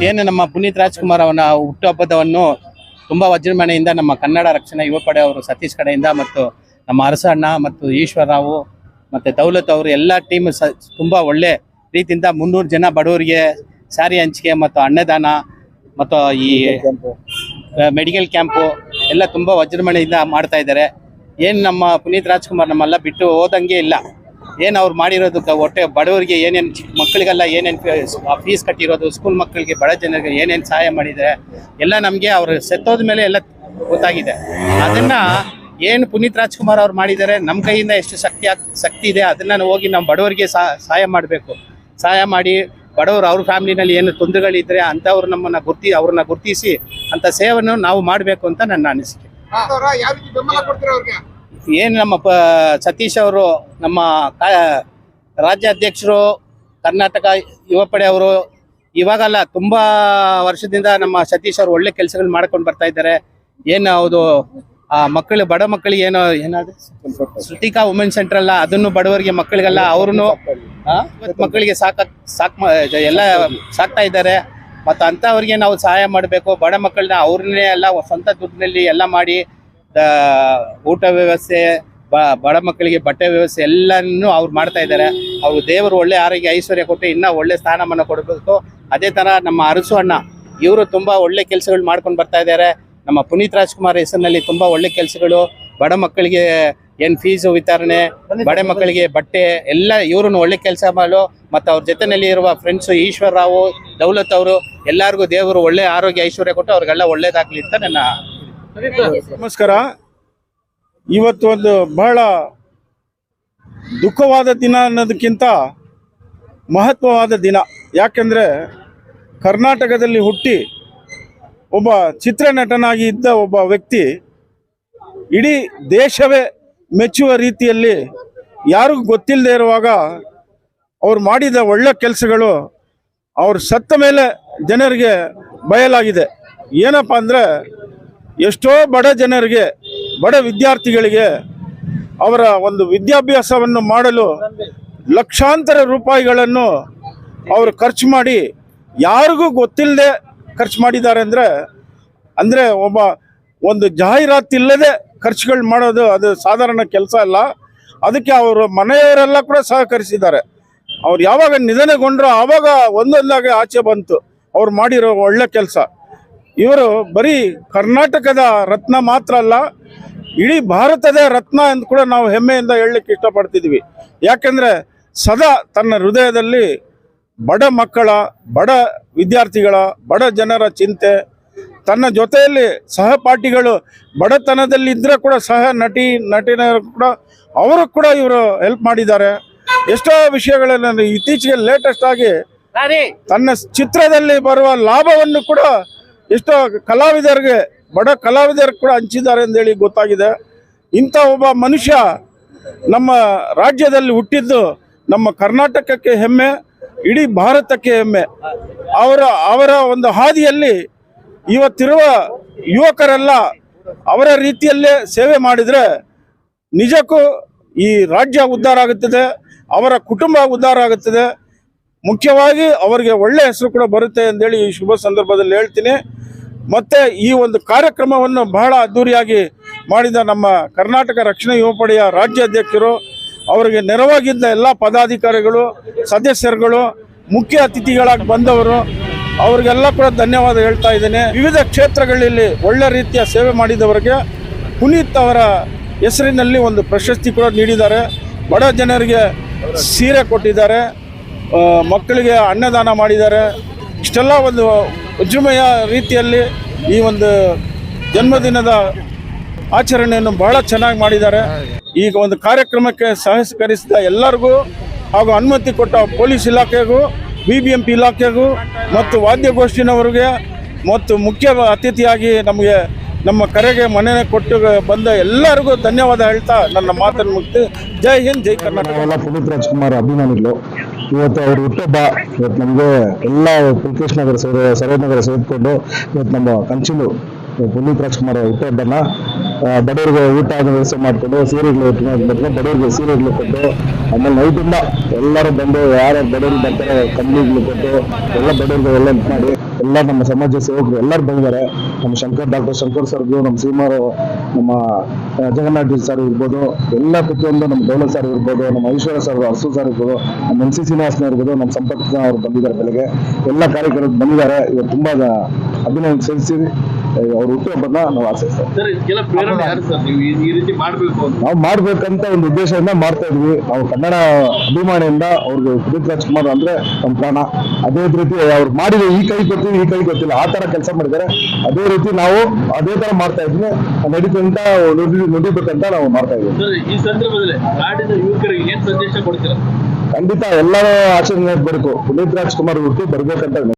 ಇವತ್ತೇನು ನಮ್ಮ ಪುನೀತ್ ರಾಜ್ಕುಮಾರ್ ಅವನ ಹುಟ್ಟುಹಬ್ಬದವನ್ನು ತುಂಬಾ ವಜ್ರಮಣೆಯಿಂದ ನಮ್ಮ ಕನ್ನಡ ರಕ್ಷಣಾ ಯುವ ಪಡೆ ಅವರು ಸತೀಶ್ ಕಡೆಯಿಂದ ಮತ್ತು ನಮ್ಮ ಅರಸಣ್ಣ ಮತ್ತು ಈಶ್ವರರಾವು ಮತ್ತೆ ದೌಲತ್ ಅವರು ಎಲ್ಲ ಟೀಮ್ ಸ ತುಂಬಾ ಒಳ್ಳೆ ರೀತಿಯಿಂದ ಮುನ್ನೂರು ಜನ ಬಡವರಿಗೆ ಸಾರಿ ಹಂಚಿಕೆ ಮತ್ತು ಅನ್ನದಾನ ಮತ್ತು ಈ ಮೆಡಿಕಲ್ ಕ್ಯಾಂಪು ಎಲ್ಲ ತುಂಬಾ ವಜ್ರಮಣೆಯಿಂದ ಮಾಡ್ತಾ ಇದ್ದಾರೆ. ಏನು ನಮ್ಮ ಪುನೀತ್ ರಾಜ್ಕುಮಾರ್ ನಮ್ಮೆಲ್ಲ ಬಿಟ್ಟು ಹೋದಂಗೆ ಇಲ್ಲ. ಏನು ಅವ್ರು ಮಾಡಿರೋದಕ್ಕೆ ಹೊಟ್ಟೆ ಬಡವರಿಗೆ ಏನೇನು ಚಿಕ್ಕ ಮಕ್ಕಳಿಗೆಲ್ಲ ಏನೇನು ಫೀಸ್ ಕಟ್ಟಿರೋದು ಸ್ಕೂಲ್ ಮಕ್ಕಳಿಗೆ ಬಡ ಜನರಿಗೆ ಏನೇನು ಸಹಾಯ ಮಾಡಿದರೆ ಎಲ್ಲ ನಮಗೆ ಅವರು ಸೆತ್ತೋದ ಮೇಲೆ ಎಲ್ಲ ಗೊತ್ತಾಗಿದೆ. ಅದನ್ನ ಏನು ಪುನೀತ್ ರಾಜ್ಕುಮಾರ್ ಅವ್ರು ಮಾಡಿದ್ದಾರೆ ನಮ್ಮ ಕೈಯಿಂದ ಎಷ್ಟು ಶಕ್ತಿ ಶಕ್ತಿ ಇದೆ ಅದನ್ನ ಹೋಗಿ ನಮ್ಮ ಬಡವರಿಗೆ ಸಹ- ಸಹಾಯ ಮಾಡಬೇಕು. ಸಹಾಯ ಮಾಡಿ ಬಡವರು ಅವ್ರ ಫ್ಯಾಮಿಲಿನಲ್ಲಿ ಏನು ತೊಂದರೆಗಳಿದ್ರೆ ಅಂಥವ್ರು ನಮ್ಮನ್ನ ಗುರ್ತಿ ಅವ್ರನ್ನ ಗುರ್ತಿಸಿ ಅಂತ ಸೇವೆಯನ್ನು ನಾವು ಮಾಡಬೇಕು ಅಂತ ನನ್ನ ಅನಿಸಿಕೆ. ಅವರ ಯಾವ ರೀತಿ ಬೆಂಬಲ ಕೊಡ್ತೀರಾ ಅವ್ರಿಗೆ? ಏನು ನಮ್ಮ ಪ, ಸತೀಶ್ ಅವರು, ನಮ್ಮ ರಾಜ್ಯ ಅಧ್ಯಕ್ಷರು ಕರ್ನಾಟಕ ಯುವ ಪಡೆ ಅವರು, ಇವಾಗಲ್ಲ ತುಂಬಾ ವರ್ಷದಿಂದ ನಮ್ಮ ಸತೀಶ್ ಅವರು ಒಳ್ಳೆ ಕೆಲಸಗಳು ಮಾಡ್ಕೊಂಡು ಬರ್ತಾ ಇದ್ದಾರೆ. ಏನು ಆ, ಮಕ್ಕಳು, ಬಡ ಮಕ್ಕಳಿಗೆ ಏನೋ, ಏನಾದ್ರು? ಶ್ರುತಿಕಾ ವುಮೆನ್ ಸೆಂಟರ್ ಅಲ್ಲ, ಅದನ್ನು ಬಡವರಿಗೆ ಮಕ್ಕಳಿಗೆಲ್ಲ ಅವ್ರನ್ನು ಮಕ್ಕಳಿಗೆ ಸಾಕ, ಸಾಕ್ ಎಲ್ಲ ಸಾಕ್ತಾ ಇದ್ದಾರೆ. ಮತ್ತು ಅಂಥವ್ರಿಗೆ ನಾವು ಸಹಾಯ ಮಾಡಬೇಕು. ಬಡ ಮಕ್ಕಳನ್ನ ಅವ್ರನ್ನೇ ಎಲ್ಲ ಸ್ವಂತ ದುಡ್ಡಿನಲ್ಲಿ ಎಲ್ಲ ಮಾಡಿ ಊಟ ವ್ಯವಸ್ಥೆ, ಬ- ಬಡ ಮಕ್ಕಳಿಗೆ ಬಟ್ಟೆ ವ್ಯವಸ್ಥೆ ಎಲ್ಲನೂ ಅವ್ರು ಮಾಡ್ತಾ ಇದ್ದಾರೆ. ಅವ್ರು ದೇವರು ಒಳ್ಳೆ ಆರೋಗ್ಯ, ಐಶ್ವರ್ಯ ಕೊಟ್ಟು ಇನ್ನೂ ಒಳ್ಳೆ ಸ್ಥಾನಮಾನ ಕೊಡಬೇಕು. ಅದೇ ಥರ ನಮ್ಮ ಅರಸು ಅಣ್ಣ, ಇವರು ತುಂಬಾ ಒಳ್ಳೆ ಕೆಲಸಗಳು ಮಾಡ್ಕೊಂಡು ಬರ್ತಾ ಇದ್ದಾರೆ. ನಮ್ಮ ಪುನೀತ್ ರಾಜ್ಕುಮಾರ್ ಹೆಸರಿನಲ್ಲಿ ತುಂಬಾ ಒಳ್ಳೆ ಕೆಲಸಗಳು. ಬಡ ಮಕ್ಕಳಿಗೆ ಏನು ಫೀಸು ವಿತರಣೆ, ಬಡ ಮಕ್ಕಳಿಗೆ ಬಟ್ಟೆ, ಎಲ್ಲ ಇವ್ರನ್ನ ಒಳ್ಳೆ ಕೆಲಸ ಮಾಡಲು ಮತ್ತು ಅವ್ರ ಜೊತೆಯಲ್ಲಿ ಇರುವ ಫ್ರೆಂಡ್ಸ್ ಈಶ್ವರ್ ರಾವು, ದೌಲತ್ ಅವರು, ಎಲ್ಲರಿಗೂ ದೇವರು ಒಳ್ಳೆ ಆರೋಗ್ಯ, ಐಶ್ವರ್ಯ ಕೊಟ್ಟು ಅವ್ರಿಗೆಲ್ಲ ಒಳ್ಳೇದಾಗಲಿ ಅಂತ ನನ್ನ ನಮಸ್ಕಾರ. ಇವತ್ತು ಒಂದು ಬಹಳ ದುಃಖವಾದ ದಿನ ಅನ್ನೋದಕ್ಕಿಂತ ಮಹತ್ವವಾದ ದಿನ. ಯಾಕೆಂದರೆ ಕರ್ನಾಟಕದಲ್ಲಿ ಹುಟ್ಟಿ ಒಬ್ಬ ಚಿತ್ರನಟನಾಗಿ ಇದ್ದ ಒಬ್ಬ ವ್ಯಕ್ತಿ ಇಡೀ ದೇಶವೇ ಮೆಚ್ಚುವ ರೀತಿಯಲ್ಲಿ ಯಾರಿಗೂ ಗೊತ್ತಿಲ್ಲದೆ ಇರುವಾಗ ಅವ್ರು ಮಾಡಿದ ಒಳ್ಳೆ ಕೆಲಸಗಳು ಅವ್ರು ಸತ್ತ ಮೇಲೆ ಜನರಿಗೆ ಬಯಲಾಗಿದೆ. ಏನಪ್ಪ ಅಂದರೆ ಎಷ್ಟೋ ಬಡ ಜನರಿಗೆ, ಬಡ ವಿದ್ಯಾರ್ಥಿಗಳಿಗೆ ಅವರ ಒಂದು ವಿದ್ಯಾಭ್ಯಾಸವನ್ನು ಮಾಡಲು ಲಕ್ಷಾಂತರ ರೂಪಾಯಿಗಳನ್ನು ಅವರು ಖರ್ಚು ಮಾಡಿ ಯಾರಿಗೂ ಗೊತ್ತಿಲ್ಲದೆ ಖರ್ಚು ಮಾಡಿದ್ದಾರೆ ಅಂದರೆ ಅಂದರೆ ಒಬ್ಬ ಒಂದು ಜಾಹೀರಾತು ಇಲ್ಲದೆ ಖರ್ಚುಗಳು ಮಾಡೋದು ಅದು ಸಾಧಾರಣ ಕೆಲಸ ಅಲ್ಲ. ಅದಕ್ಕೆ ಅವರು ಮನೆಯವರೆಲ್ಲ ಕೂಡ ಸಹಕರಿಸಿದ್ದಾರೆ. ಅವ್ರು ಯಾವಾಗ ನಿಧನಗೊಂಡ್ರೋ ಆವಾಗ ಒಂದೊಂದಾಗಿ ಆಚೆ ಬಂತು. ಅವ್ರು ಮಾಡಿರೋ ಒಳ್ಳೆ ಕೆಲಸ. ಇವರು ಬರೀ ಕರ್ನಾಟಕದ ರತ್ನ ಮಾತ್ರ ಅಲ್ಲ ಇಡೀ ಭಾರತದ ರತ್ನ ಎಂದು ಕೂಡ ನಾವು ಹೆಮ್ಮೆಯಿಂದ ಹೇಳಲಿಕ್ಕೆ ಇಷ್ಟಪಡ್ತಿದ್ವಿ. ಯಾಕೆಂದರೆ ಸದಾ ತನ್ನ ಹೃದಯದಲ್ಲಿ ಬಡ ಮಕ್ಕಳ ಬಡ ವಿದ್ಯಾರ್ಥಿಗಳ ಬಡ ಜನರ ಚಿಂತೆ ತನ್ನ ಜೊತೆಯಲ್ಲಿ ಸಹಪಾಠಿಗಳು ಬಡತನದಲ್ಲಿ ಇದ್ರೆ ಕೂಡ ಸಹ ನಟಿ ನಟಿನರು ಕೂಡ ಅವರು ಕೂಡ ಇವರು ಹೆಲ್ಪ್ ಮಾಡಿದ್ದಾರೆ. ಎಷ್ಟೋ ವಿಷಯಗಳನ್ನು ಇತ್ತೀಚೆಗೆ ಲೇಟೆಸ್ಟ್ ಆಗಿ ತನ್ನ ಚಿತ್ರದಲ್ಲಿ ಬರುವ ಲಾಭವನ್ನು ಕೂಡ ಎಷ್ಟೋ ಕಲಾವಿದರಿಗೆ, ಬಡ ಕಲಾವಿದರು ಕೂಡ ಹಂಚಿದ್ದಾರೆ ಅಂತೇಳಿ ಗೊತ್ತಾಗಿದೆ. ಇಂಥ ಒಬ್ಬ ಮನುಷ್ಯ ನಮ್ಮ ರಾಜ್ಯದಲ್ಲಿ ಹುಟ್ಟಿದ್ದು ನಮ್ಮ ಕರ್ನಾಟಕಕ್ಕೆ ಹೆಮ್ಮೆ, ಇಡೀ ಭಾರತಕ್ಕೆ ಹೆಮ್ಮೆ. ಅವರ ಅವರ ಒಂದು ಹಾದಿಯಲ್ಲಿ ಇವತ್ತಿರುವ ಯುವಕರೆಲ್ಲ ಅವರ ರೀತಿಯಲ್ಲೇ ಸೇವೆ ಮಾಡಿದರೆ ನಿಜಕ್ಕೂ ಈ ರಾಜ್ಯ ಉದ್ಧಾರ ಆಗುತ್ತದೆ, ಅವರ ಕುಟುಂಬ ಉದ್ಧಾರ ಆಗುತ್ತದೆ. ಮುಖ್ಯವಾಗಿ ಅವರಿಗೆ ಒಳ್ಳೆ ಹೆಸರು ಕೂಡ ಬರುತ್ತೆ ಅಂತೇಳಿ ಈ ಶುಭ ಸಂದರ್ಭದಲ್ಲಿ ಹೇಳ್ತೀನಿ. ಮತ್ತೆ ಈ ಒಂದು ಕಾರ್ಯಕ್ರಮವನ್ನು ಬಹಳ ಅದ್ಧೂರಿಯಾಗಿ ಮಾಡಿದ ನಮ್ಮ ಕರ್ನಾಟಕ ರಕ್ಷಣಾ ಯುವಪಡೆಯ ರಾಜ್ಯ ರಾಜ್ಯಾಧ್ಯಕ್ಷರು ಅವರಿಗೆ ನೆರವಾಗಿದ್ದ ಎಲ್ಲ ಪದಾಧಿಕಾರಿಗಳು, ಸದಸ್ಯರುಗಳು, ಮುಖ್ಯ ಅತಿಥಿಗಳಾಗಿ ಬಂದವರು, ಅವರಿಗೆಲ್ಲ ಕೂಡ ಧನ್ಯವಾದ ಹೇಳ್ತಾ ಇದ್ದೇನೆ. ವಿವಿಧ ಕ್ಷೇತ್ರಗಳಲ್ಲಿ ಒಳ್ಳೆ ರೀತಿಯ ಸೇವೆ ಮಾಡಿದವರಿಗೆ ಪುನೀತ್ ಅವರ ಹೆಸರಿನಲ್ಲಿ ಒಂದು ಪ್ರಶಸ್ತಿ ಕೂಡ ನೀಡಿದ್ದಾರೆ. ಬಡ ಜನರಿಗೆ ಸೀರೆ ಕೊಟ್ಟಿದ್ದಾರೆ ಮಕ್ಕಳಿಗೆ ಅನ್ನದಾನ ಮಾಡಿದ್ದಾರೆ. ಇಷ್ಟೆಲ್ಲ ಒಂದು ಉಜ್ಜುಮೆಯ ರೀತಿಯಲ್ಲಿ ಈ ಒಂದು ಜನ್ಮದಿನದ ಆಚರಣೆಯನ್ನು ಬಹಳ ಚೆನ್ನಾಗಿ ಮಾಡಿದ್ದಾರೆ. ಈಗ ಒಂದು ಕಾರ್ಯಕ್ರಮಕ್ಕೆ ಸಹಕರಿಸಿದ ಎಲ್ಲರಿಗೂ ಹಾಗೂ ಅನುಮತಿ ಕೊಟ್ಟ ಪೊಲೀಸ್ ಇಲಾಖೆಗೂ ಬಿ ಬಿ ಎಂ ಪಿ ಇಲಾಖೆಗೂ ಮತ್ತು ವಾದ್ಯಗೋಷ್ಠಿನವರಿಗೆ ಮತ್ತು ಮುಖ್ಯ ಅತಿಥಿಯಾಗಿ ನಮಗೆ ನಮ್ಮ ಕರೆಗೆ ಮನೆ ಕೊಟ್ಟು ಬಂದ ಎಲ್ಲರಿಗೂ ಧನ್ಯವಾದ ಹೇಳ್ತಾ ನನ್ನ ಮಾತನ್ನು ಮುಕ್ತಿ ಜೈ ಹಿಂದ್, ಜೈ ಕರ್ನಾಟಕ. ಪುನೀತ್ ರಾಜ್ಕುಮಾರ್ ಅಭಿಮಾನಿಗಳು ಇವತ್ತು ಅವ್ರ ಹುಟ್ಟಬ್ಬ ಇವತ್ತು ನಮಗೆ ಎಲ್ಲ ಪುಲ್ಕೇಶ್ ನಗರ ಸೇರಿ ನಗರ ಸೇರಿಕೊಂಡು ಇವತ್ತು ನಮ್ಮ ಕಂಚಿಲು ಪುನೀತ್ ರಾಜ್ಕುಮಾರ್ ಹುಟ್ಟಬ್ಬನ ಬಡವರಿಗೆ ಊಟ ವ್ಯವಸ್ಥೆ ಮಾಡಿಕೊಂಡು, ಸೀರೆಗಳು ಇಟ್ಕೊಂಡು ಬಡವರಿಗೆ ಸೀರೆಗಳು ಕೊಟ್ಟು, ಆಮೇಲೆ ನೈಟಿಂದ ಎಲ್ಲರೂ ಬಂದು ಯಾರು ಬಡವರಿಗೆ ಬರ್ತಾರೆ ಕಂಪ್ನಿಗಳು ಕೊಟ್ಟು ಎಲ್ಲ ಬಡವರಿಗೆ ಎಲ್ಲ ಮಾಡಿ ಎಲ್ಲ ನಮ್ಮ ಸಮಾಜ ಸೇವಕರು ಎಲ್ಲರೂ ಬಂದಿದ್ದಾರೆ. ನಮ್ಮ ಶಂಕರ್, ಡಾಕ್ಟರ್ ಶಂಕರ್ ಸರ್ ನಮ್ಮ ಸೀಮಾರು, ನಮ್ಮ ಜಗನ್ನಾಥ್ ಸರ್ ಇರ್ಬೋದು. ಎಲ್ಲ ಪ್ರತಿಯೊಂದು ನಮ್ಮ ದೌಲತ್ ಸರ್ ಇರ್ಬೋದು, ನಮ್ಮ ಐಶ್ವರ್ಯ ಸರ್ ಅರ್ಸು ಸರ್ ಇರ್ಬೋದು, ನಮ್ಮ ಎನ್ ಸಿ ಶ್ರೀನಿವಾಸನ ಇರ್ಬೋದು, ನಮ್ಮ ಸಂಪರ್ಕ ಅವರು ಬಂದಿದ್ದಾರೆ ಬೆಳಗ್ಗೆ. ಎಲ್ಲ ಕಾರ್ಯಕರ್ತರು ಬಂದಿದ್ದಾರೆ. ಇವತ್ತು ತುಂಬಾ ಅಭಿನಂದನೆ ಸಲ್ಲಿಸಿ ಅವ್ರ ಹುಟ್ಟುಹಬ್ಬನ ನಾವು ಆಚರಿಸ್ತೇವೆ ನೀವು ಮಾಡ್ಬೇಕಂತ ಒಂದು ಉದ್ದೇಶದಿಂದ ಮಾಡ್ತಾ ಇದ್ವಿ. ನಾವು ಕನ್ನಡ ಅಭಿಮಾನಿಯಿಂದ ಅವ್ರಿಗೆ ಪುನೀತ್ ರಾಜ್ಕುಮಾರ್ ಅಂದ್ರೆ ನಮ್ಮ ಪ್ರಾಣ. ಅದೇ ರೀತಿ ಅವ್ರು ಮಾಡಿದ ಈ ಕೈ ಗೊತ್ತಿಲ್ಲ ಈ ಕೈ ಗೊತ್ತಿಲ್ಲ. ಆ ತರ ಕೆಲಸ ಮಾಡಿದ್ದಾರೆ. ಅದೇ ರೀತಿ ನಾವು ಅದೇ ತರ ಮಾಡ್ತಾ ಇದ್ವಿ. ನಡೀತಂತ ನುಡಿ ನುಡಿಬೇಕಂತ ನಾವು ಮಾಡ್ತಾ ಇದ್ವಿ ಸರ್ ಈ ಸಂದರ್ಭದಲ್ಲಿ ನಾಡಿನ ಯುವಕರಿಗೆ ಏನ್ ಸಂದೇಶ ಕೊಡ್ತೀರಾ? ಖಂಡಿತ ಎಲ್ಲರೂ ಆಚರಣೆ ಬರಬೇಕು. ಪುನೀತ್ ರಾಜ್ಕುಮಾರ್ ಹುಟ್ಟು ಬರ್ಬೇಕಂತ